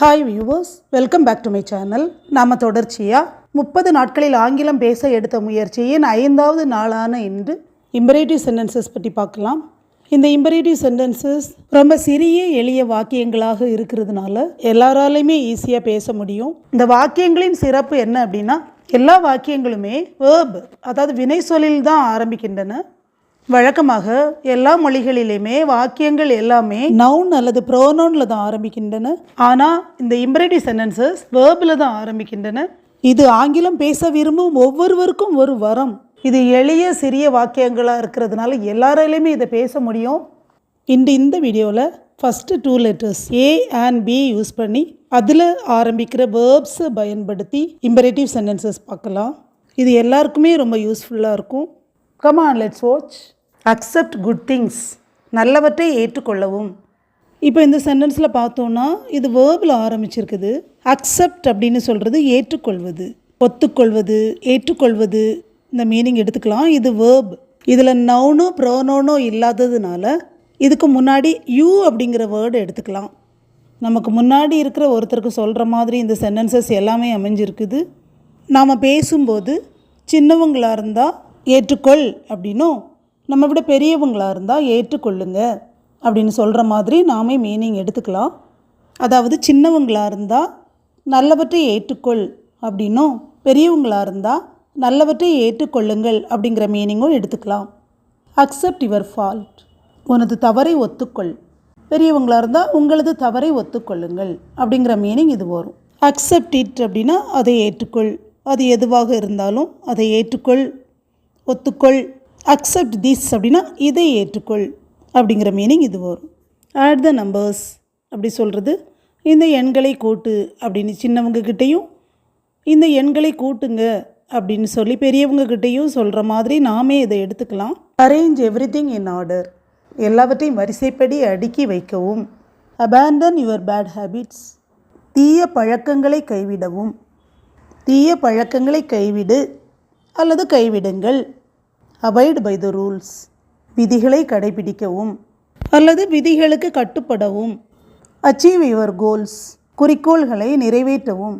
Hi viewers welcome back to my channel நாம் தொடர்ச்சியாக முப்பது நாட்களில் ஆங்கிலம் பேச எடுத்த முயற்சியின் ஐந்தாவது நாளான இன்று இம்பரேட்டிவ் சென்டென்சஸ் பற்றி பார்க்கலாம். இந்த இம்பரேட்டிவ் சென்டென்சஸ் ரொம்ப சிறிய எளிய வாக்கியங்களாக இருக்கிறதுனால எல்லாராலையுமே ஈஸியாக பேச முடியும். இந்த வாக்கியங்களின் சிறப்பு என்ன அப்படின்னா எல்லா வாக்கியங்களுமே வேர்ப் அதாவது வினை சொல்லில் தான் ஆரம்பிக்கின்றன. வழக்கமாக எல்லா மொழிகளிலுமே வாக்கியங்கள் எல்லாமே நவுன் அல்லது ப்ரோனவுனில் தான் ஆரம்பிக்கின்றன. ஆனால் இந்த இம்பரேட்டிவ் சென்டென்சஸ் வேர்பில் தான் ஆரம்பிக்கின்றன. இது ஆங்கிலம் பேச விரும்பும் ஒவ்வொருவருக்கும் ஒரு வரம். இது எளிய சிறிய வாக்கியங்களாக இருக்கிறதுனால எல்லாராலையுமே இதை பேச முடியும். இன்று இந்த வீடியோவில் first two letters A and B use பண்ணி அதில் ஆரம்பிக்கிற வேர்ப்ஸை பயன்படுத்தி இம்பரேட்டிவ் சென்டென்சஸ் பார்க்கலாம். இது எல்லாருக்குமே ரொம்ப யூஸ்ஃபுல்லாக இருக்கும். Come on let's watch accept good things நல்லவற்றை ஏற்றுக்கொள்ளவும். இப்போ இந்த சென்டென்ஸில் பார்த்தோன்னா இது வேர்பில் ஆரம்பிச்சிருக்குது. அக்செப்ட் அப்படின்னு சொல்கிறது ஏற்றுக்கொள்வது. ஒத்துக்கொள்வது ஏற்றுக்கொள்வது. இந்த மீனிங் எடுத்துக்கலாம். இது வேர்ப் இதில் நவுனோ ப்ரோனோனோ இல்லாததுனால இதுக்கு முன்னாடி யூ அப்படிங்கிற வேர்டு எடுத்துக்கலாம். நமக்கு முன்னாடி இருக்கிற ஒருத்தருக்கு சொல்கிற மாதிரி இந்த சென்டென்சஸ் எல்லாமே அமைஞ்சிருக்குது. நாம் பேசும்போது சின்னவங்களாக இருந்தால் ஏற்றுக்கொள் அப்படின்னும் நம்ம விட பெரியவங்களாக இருந்தால் ஏற்றுக்கொள்ளுங்க. அப்படின்னு சொல்கிற மாதிரி நாமே மீனிங் எடுத்துக்கலாம். அதாவது சின்னவங்களாக இருந்தால் நல்லவற்றை ஏற்றுக்கொள் அப்படின்னும் பெரியவங்களாக இருந்தால் நல்லவற்றை ஏற்றுக்கொள்ளுங்கள் அப்படிங்கிற மீனிங்கும் எடுத்துக்கலாம். அக்செப்ட் யுவர் ஃபால்ட் உனது தவறை ஒத்துக்கொள். பெரியவங்களாக இருந்தால் உங்களது தவறை ஒத்துக்கொள்ளுங்கள் அப்படிங்கிற மீனிங் இது வரும். அக்செப்ட் இட் அப்படின்னா அதை ஏற்றுக்கொள். அது எதுவாக இருந்தாலும் அதை ஏற்றுக்கொள். ஒத்துக்கொள். அக்செப்ட் திஸ் அப்படின்னா இதை ஏற்றுக்கொள் அப்படிங்கிற மீனிங் இது வரும். ஆட் த நம்பர்ஸ் அப்படி சொல்கிறது இந்த எண்களை கூட்டு அப்படின்னு சின்னவங்கக்கிட்டேயும் இந்த எண்களை கூட்டுங்க அப்படின்னு சொல்லி பெரியவங்கக்கிட்டேயும் சொல்கிற மாதிரி நாமே இதை எடுத்துக்கலாம். Arrange everything in order எல்லாவற்றையும் வரிசைப்படி அடுக்கி வைக்கவும். அபேண்டன் யுவர் பேட் ஹேபிட்ஸ் தீய பழக்கங்களை கைவிடவும். தீய பழக்கங்களை கைவிடு அல்லது கைவிடுங்கள். அவாய்ட் பை த ரூல்ஸ் விதிகளை கடைபிடிக்கவும் அல்லது விதிகளுக்கு கட்டுப்படவும். அச்சீவ் யுவர் கோல்ஸ் குறிக்கோள்களை நிறைவேற்றவும்.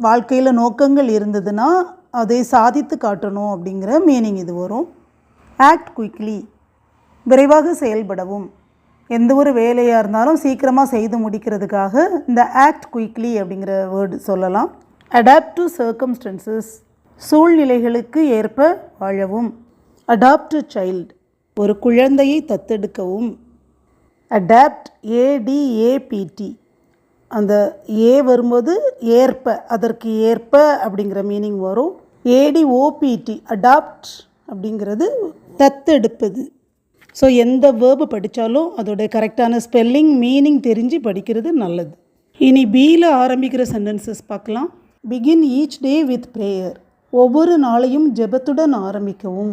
வாழ்க்கையில் நோக்கங்கள் இருந்ததுன்னா அதை சாதித்து காட்டணும் அப்படிங்கிற மீனிங் இது வரும். ஆக்ட் குயிக்லி விரைவாக செயல்படவும். எந்த ஒரு வேலையாக இருந்தாலும் சீக்கிரமாக செய்து முடிக்கிறதுக்காக இந்த ஆக்ட் குயிக்லி அப்படிங்கிற வேர்டு சொல்லலாம். அடாப்ட் டு சர்க்கம்ஸ்டன்சஸ் சூழ்நிலைகளுக்கு ஏற்ப வாழவும். அடாப்ட் சைல்டு ஒரு குழந்தையை தத்தெடுக்கவும். அடாப்ட் ஏடிஏபிடி அந்த ஏ வரும்போது ஏற்ப அதற்கு ஏற்ப அப்படிங்கிற மீனிங் வரும். ஏடிஓபிடி அடாப்ட் அப்படிங்கிறது தத்தெடுப்பது. ஸோ எந்த வேர்பு படித்தாலும் அதோடைய கரெக்டான ஸ்பெல்லிங் மீனிங் தெரிஞ்சு படிக்கிறது நல்லது. இனி பியில் ஆரம்பிக்கிற சென்டென்சஸ் பார்க்கலாம். Begin each day with prayer ஒவ்வொரு நாளையும் ஜெபத்துடன் ஆரம்பிக்கவும்.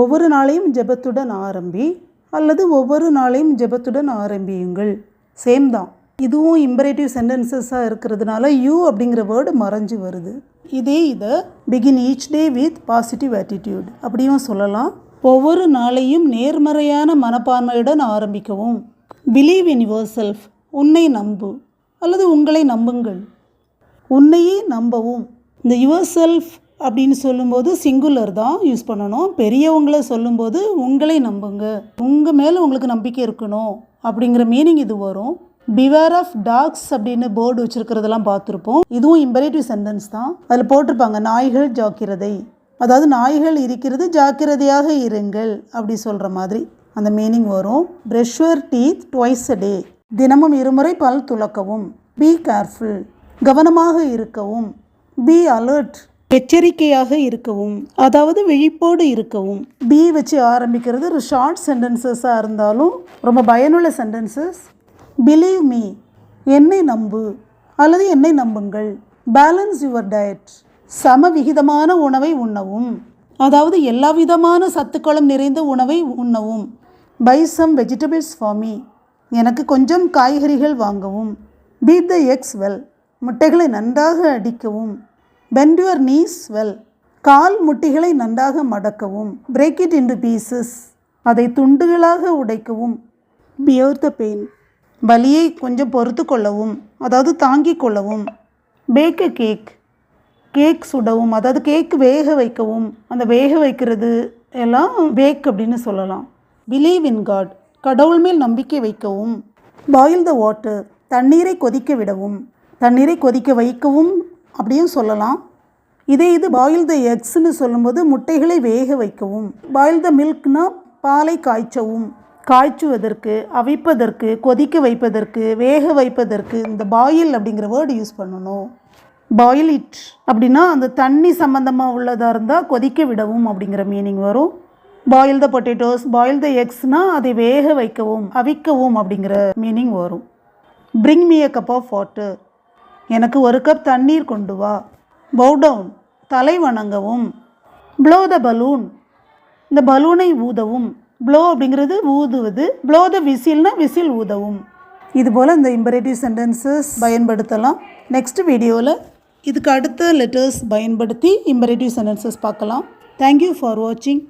ஒவ்வொரு நாளையும் ஜெபத்துடன் ஆரம்பி அல்லது ஒவ்வொரு நாளையும் ஜெபத்துடன் ஆரம்பியுங்கள். சேம் தான். இதுவும் இம்பரேட்டிவ் சென்டென்சஸாக இருக்கிறதுனால யூ அப்படிங்கிற வேர்டு மறைஞ்சு வருது. இதே இதை begin each day with positive attitude அப்படியும் சொல்லலாம். ஒவ்வொரு நாளையும் நேர்மறையான மனப்பான்மையுடன் ஆரம்பிக்கவும். பிலீவ் இன் யுவர் செல்ஃப் உன்னை நம்பு. அல்லது உங்களை நம்புங்கள். உன்னையே நம்பவும். இந்த யுவர் செல்ஃப் அப்படின்னு சொல்லும்போது சிங்குலர் தான் யூஸ் பண்ணணும். பெரியவங்களை சொல்லும்போது உங்களை நம்புங்க. உங்கள் மேலே உங்களுக்கு நம்பிக்கை இருக்கணும் அப்படிங்கிற மீனிங் இது வரும். பிவேர் ஆஃப் டாக்ஸ் அப்படின்னு போர்டு வச்சுருக்கிறதெல்லாம் பார்த்துருப்போம். இதுவும் இம்பரேட்டிவ் சென்டென்ஸ் தான். அதில் போட்டிருப்பாங்க நாய்கள் ஜாக்கிரதை. அதாவது நாய்கள் இருக்கிறது ஜாக்கிரதையாக இருங்கள் அப்படி சொல்கிற மாதிரி அந்த மீனிங் வரும். ப்ரெஷ்வர் டீத் ட்வைஸ் அ டே தினமும் இருமுறை பல் துலக்கவும் பி கேர்ஃபுல் கவனமாக இருக்கவும். பி அலர்ட் எச்சரிக்கையாக இருக்கவும் அதாவது விழிப்போடு இருக்கவும். பி வச்சு ஆரம்பிக்கிறது ஒரு ஷார்ட் சென்டென்சஸாக இருந்தாலும் ரொம்ப பயனுள்ள சென்டென்சஸ் பிலீவ் மீ என்னை நம்பு அல்லது என்னை நம்புங்கள். பேலன்ஸ் யுவர் டயட் சம விகிதமான உணவை உண்ணவும். அதாவது எல்லா விதமான சத்துக்களும் நிறைந்த உணவை உண்ணவும். Buy some vegetables for me எனக்கு கொஞ்சம் காய்கறிகள் வாங்கவும். பீட் த எக்ஸ் வெல் முட்டைகளை நன்றாக அடிக்கவும். பெண்ட் யுவர் நீஸ் வெல் கால் முட்டிகளை நன்றாக மடக்கவும். பிரேக் இட் இன்டு பீசஸ் அதை துண்டுகளாக உடைக்கவும். பியர் த பெயின் வலியை கொஞ்சம் பொறுத்து கொள்ளவும். அதாவது தாங்கிக் கொள்ளவும். பேக் கேக் கேக் சுடவும். அதாவது கேக் வேக வைக்கவும். அந்த வேக வைக்கிறது எல்லாம் பேக் அப்படின்னு சொல்லலாம். பிலீவ் இன் காட் கடவுள் மேல் நம்பிக்கை வைக்கவும். பாயில் த வாட்டர் தண்ணீரை கொதிக்க விடவும். தண்ணீரை கொதிக்க வைக்கவும். அப்படியும் சொல்லலாம். இதே இது பாயில் த எக்ஸ்னு சொல்லும்போது முட்டைகளை வேக வைக்கவும். பாயில் த மில்க்னா பாலை காய்ச்சவும். காய்ச்சுவதற்கு அவிப்பதற்கு கொதிக்க வைப்பதற்கு வேக வைப்பதற்கு இந்த பாயில் அப்படிங்கிற வேர்டு யூஸ் பண்ணணும். பாயில் இட் அப்படின்னா அந்த தண்ணி சம்மந்தமாக உள்ளதாக இருந்தால் கொதிக்க விடவும் அப்படிங்கிற மீனிங் வரும். Boil the potatoes boil the எக்ஸ்னால் அதை வேக வைக்கவும் அவிக்கவும் அப்படிங்கிற மீனிங் வரும். Bring me a cup of water எனக்கு ஒரு கப் தண்ணீர் கொண்டு வா. பவுடவுன் தலை வணங்கவும். ப்ளோ த பலூன் இந்த பலூனை ஊதவும். ப்ளோ அப்படிங்கிறது ஊதுவது. ப்ளோ த விசில்னா விசில் ஊதவும். இதுபோல் இந்த இம்பரேட்டிவ் சென்டென்சஸ் பயன்படுத்தலாம். நெக்ஸ்ட் வீடியோவில் இதுக்கு அடுத்த லெட்டர்ஸ் பயன்படுத்தி இம்பரேட்டிவ் சென்டென்சஸ் பார்க்கலாம். தேங்க்யூ ஃபார் வாட்சிங்